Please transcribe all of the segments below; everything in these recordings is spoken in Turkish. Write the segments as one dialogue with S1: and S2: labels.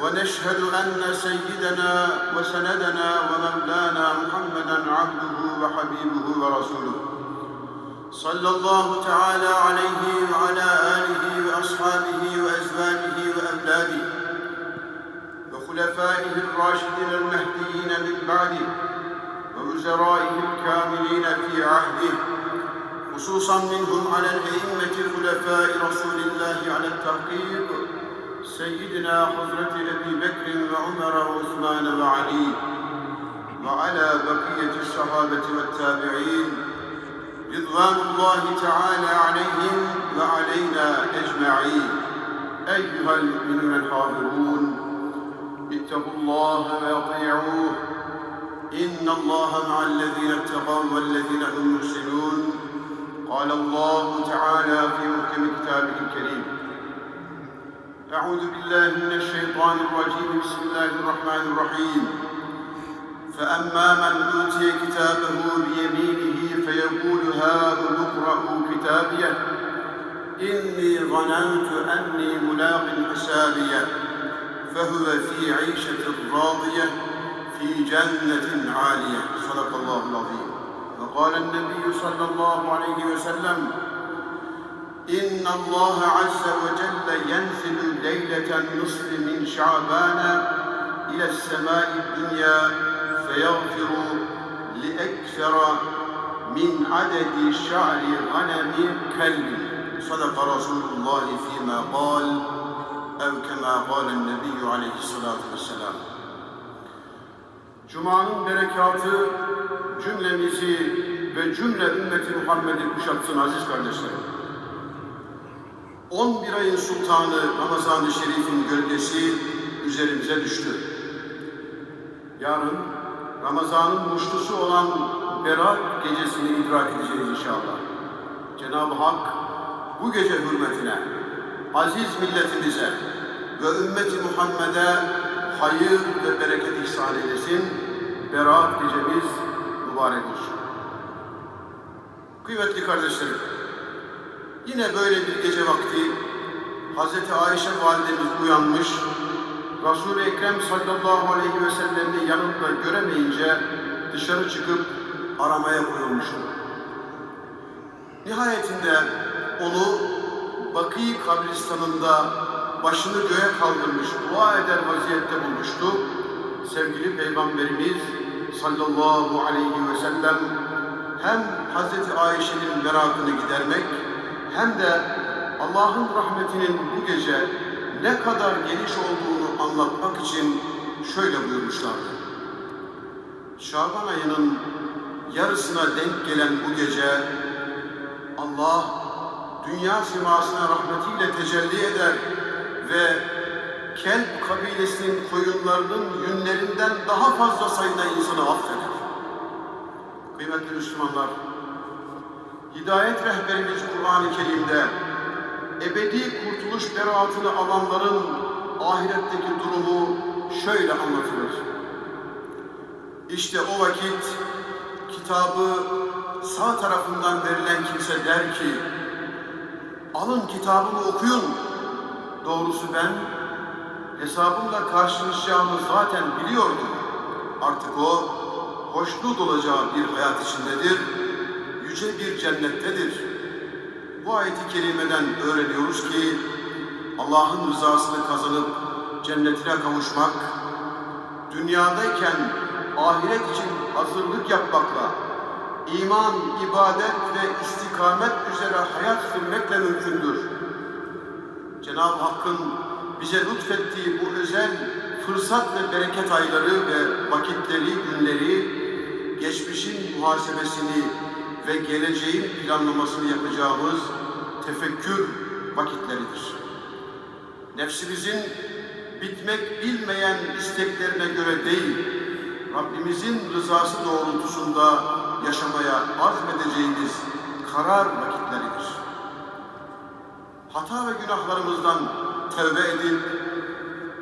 S1: ونشهد أن سيدنا وسندنا ومولانا محمدا عبده وحبيبه ورسوله. صلى الله تعالى عليه وعلى آله وأصحابه وأزواجه وأولاده وخلفائه الراشدين المهديين من بعده ووزرائه الكاملين في عهده. خصوصا منهم على الأئمة الخلفاء رسول الله على التحقيق سيدنا حضرة أبي بكر وعمر وعثمان وعلي وعلى بقية الصحابة والتابعين رضوان الله تعالى عليهم وعلينا أجمعين. أيها المؤمنون الحاضرون اتقوا الله وأطيعوه. إن الله مع الذين اتقوا والذين هم محسنون قال الله تعالى في محكم كتابه الكريم أعوذ بالله من الشيطان الرجيم. بسم الله الرحمن الرحيم. فأما من أوتي كتابه بيمينه فيقول هاؤم اقرءوا كتابيه. إني ظننت أني ملاق حسابيه. فهو في عيشة راضية في جنة عالية. صدق الله العظيم. وقال النبي صلى الله عليه وسلم إن الله عز وجل ينزل ليلة النصف من شعبان إلى السماء الدنيا فيغفر لأكثر من عدد شعر غنم كلب صدق رسول الله فيما قال أو كما قال النبي عليه الصلاة والسلام Cuma'nın berekatı cümlemizi ve cümle ümmeti Muhammed'i kuşatsın aziz kardeşlerim. 11 ayın sultanı Ramazan-ı Şerif'in gölgesi üzerimize düştü. Yarın Ramazan'ın muştusu olan Berat gecesini idrak edeceğiz inşallah. Cenab-ı Hak bu gece hürmetine aziz milletimize ve ümmeti Muhammed'e hayır ve bereket ihsan eylesin. Berat gecemiz mübarek olsun. Kıymetli kardeşlerim, yine böyle bir gece vakti Hazreti Ayşe validemiz uyanmış, Resul-i Ekrem sallallahu aleyhi ve sellem'i yanında göremeyince dışarı çıkıp aramaya koyulmuştu. Nihayetinde onu Bakı kabristanında başını göğe kaldırmış, dua eder vaziyette bulmuştu. Sevgili Peygamberimiz sallallahu aleyhi ve sellem hem Hazreti Ayşe'nin merakını gidermek hem de Allah'ın rahmetinin bu gece ne kadar geniş olduğunu anlatmak için şöyle buyurmuşlardı. Şaban ayının yarısına denk gelen bu gece Allah dünya simasına rahmetiyle tecelli eder ve Kelp kabilesinin koyunlarının yünlerinden daha fazla sayıda insanı affeder. Kıymetli Müslümanlar, Hidayet rehberimiz Kur'an-ı Kerim'de ebedi kurtuluş beraatını alanların ahiretteki durumu şöyle anlatılır. İşte o vakit kitabı sağ tarafından verilen kimse der ki, alın kitabımı okuyun. Doğrusu ben hesabımla karşılaşacağımı zaten biliyordum. Artık o hoşnut olacağı bir hayat içindedir, yüce bir cennettedir. Bu ayeti kerimeden öğreniyoruz ki Allah'ın rızasını kazanıp cennetine kavuşmak, dünyadayken ahiret için hazırlık yapmakla, iman, ibadet ve istikamet üzere hayat sürmekle mümkündür. Cenab-ı Hakk'ın bize lütfettiği bu özel fırsat ve bereket ayları ve vakitleri, günleri, geçmişin muhasebesini ve geleceğin planlamasını yapacağımız tefekkür vakitleridir. Nefsimizin bitmek bilmeyen isteklerine göre değil, Rabbimizin rızası doğrultusunda yaşamaya azmedeceğimiz karar vakitleridir. Hata ve günahlarımızdan tevbe edip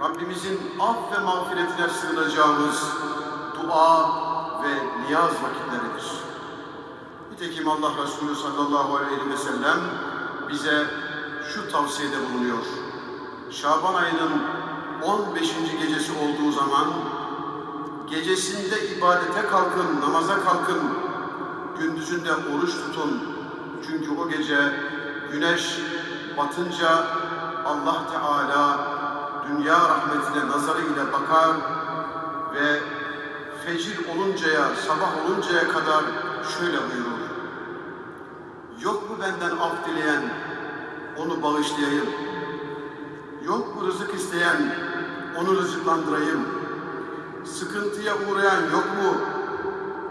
S1: Rabbimizin af ve mağfiretine sığınacağımız dua ve niyaz vakitleridir. Nitekim Allah Resulü sallallahu aleyhi ve sellem bize şu tavsiyede bulunuyor. Şaban ayının 15. gecesi olduğu zaman gecesinde ibadete kalkın, namaza kalkın, gündüzünde oruç tutun. Çünkü o gece güneş batınca Allah Teala dünya rahmetine nazarıyla bakar ve fecir oluncaya, sabah oluncaya kadar şöyle buyurur. Yok mu benden af dileyen, onu bağışlayayım. Yok mu rızık isteyen, onu rızıklandırayım. Sıkıntıya uğrayan yok mu,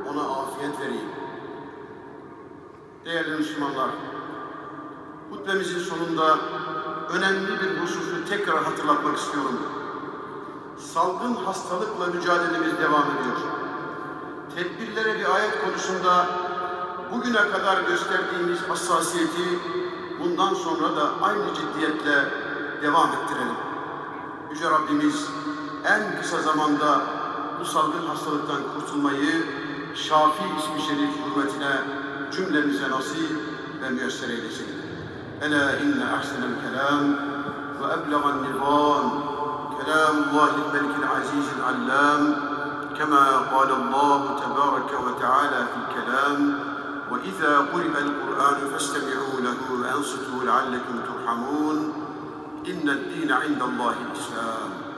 S1: ona afiyet vereyim. Değerli Müslümanlar, hutbemizin sonunda önemli bir hususu tekrar hatırlatmak istiyorum. Salgın hastalıkla mücadelemiz devam ediyor. Tedbirlere riayet konusunda bugüne kadar gösterdiğimiz hassasiyeti bundan sonra da aynı ciddiyetle devam ettirelim. Yüce Rabbimiz en kısa zamanda bu salgın hastalıktan kurtulmayı Şafi ismi şerif hürmetine cümlemize nasip ve müyesser eylesin. Ela inne ahsenel kelam ve eblegan nizam كلام الله الملك العزيز العلام كما قال الله تبارك وتعالى في الكلام وإذا قرئ القرآن فاستمعوا له وأنصتوا لعلكم ترحمون. إن الدين عند الله الإسلام.